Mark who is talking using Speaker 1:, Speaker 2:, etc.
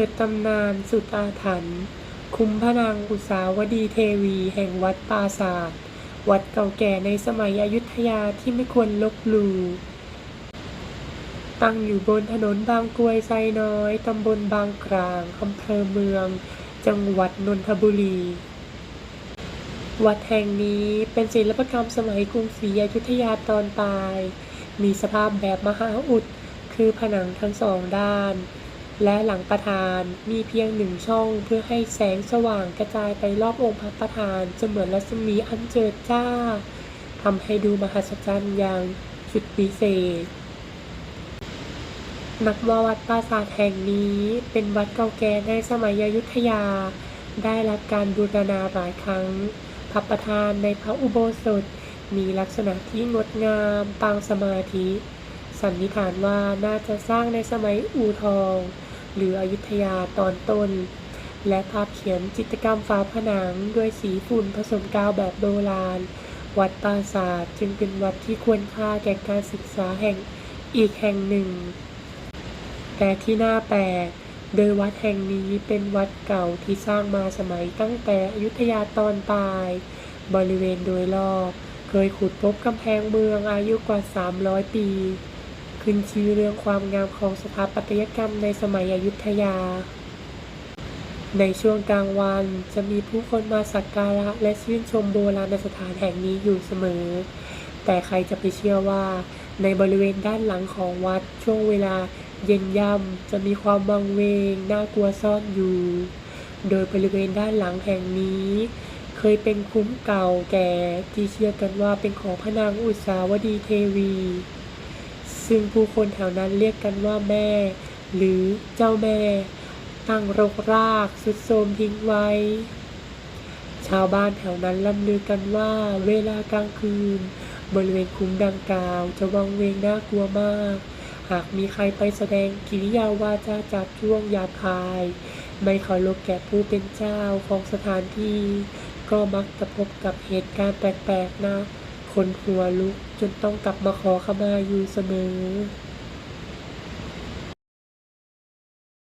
Speaker 1: ปิดตำนานสุดอาถรรพ์คุ้มพนางอุสาวดีเทวีแห่งวัดปราศาสตร์วัดเก่าแก่ในสมัยอยุธยาที่ไม่ควรลบหลู่ตั้งอยู่บนถนนบางกรวยไซน้อย ตำบลบางกลางอำเภอเมือง จังหวัดนนทบุรี วัดแห่งนี้เป็นศิลปกรรมสมัยกรุงศรีอยุธยาตอนปลาย มีสภาพแบบมหาอุด คือผนังทั้งสองด้าน และหลังประธานมีเพียงหนึ่งช่องเพื่อให้แสงสว่างกระจายไปรอบองค์พระประธานเสมือนรัศมีอันเจิดจ้าทำให้ดูมหัศจรรย์อย่างสุดพิเศษ นับว่าวัดปราสาทแห่งนี้เป็นวัดเก่าแก่ในสมัยอยุธยา ได้รับการบูรณาหลายครั้ง พระประธานในพระอุโบสถมีลักษณะที่งดงามปางสมาธิ สันนิษฐานว่าน่าจะสร้างในสมัยอู่ทอง หรืออยุธยาตอนต้น และภาพเขียนจิตรกรรมฝาผนังด้วยสีฝุ่นผสมกาวแบบโบราณ วัดปราสาทจึงเป็นวัดที่ควรค่าแก่การศึกษาแห่งอีกแห่งหนึ่ง แต่ที่น่าแปลกโดยวัดแห่งนี้เป็นวัดเก่าที่สร้างมาสมัยตั้งแต่อยุธยาตอนปลาย บริเวณโดยรอบ เคยขุดพบกำแพงเมืองอายุกว่า 300 ปี ขึ้นชื่อเรื่องความงามของสถาปัตยกรรมในสมัยอยุธยา ในช่วงกลางวันจะมีผู้คนมาสักการะและชื่นชมโบราณสถานแห่งนี้อยู่เสมอ แต่ใครจะไปเชื่อว่าในบริเวณด้านหลังของวัดช่วงเวลาเย็นย่ำจะมีความวังเวงน่ากลัวซ่อนอยู่ โดยบริเวณด้านหลังแห่งนี้ เคยเป็นคุ้มเก่าแก่ที่เชื่อกันว่าเป็นของพระนางอุษาวดีเทวี ซึ่งผู้คนแถวนั้นเรียกกันว่าแม่ หรือเจ้าแม่ ตั้งรกรากสุดโทรมทิ้งไว้ ชาวบ้านแถวนั้นล่ำลือกันว่าเวลากลางคืน บริเวณคุ้มดังกล่าว จะวังเวงน่ากลัวมาก หากมีใครไปแสดงกิริยาวาจาจับช่วงหยาบคาย ไม่เคารพแก่ผู้เป็นเจ้าของสถานที่ ก็มักจะพบกับเหตุการณ์แปลกๆนะ คนหัวลุกจนต้องกลับมาขอขมาอยู่เสมอ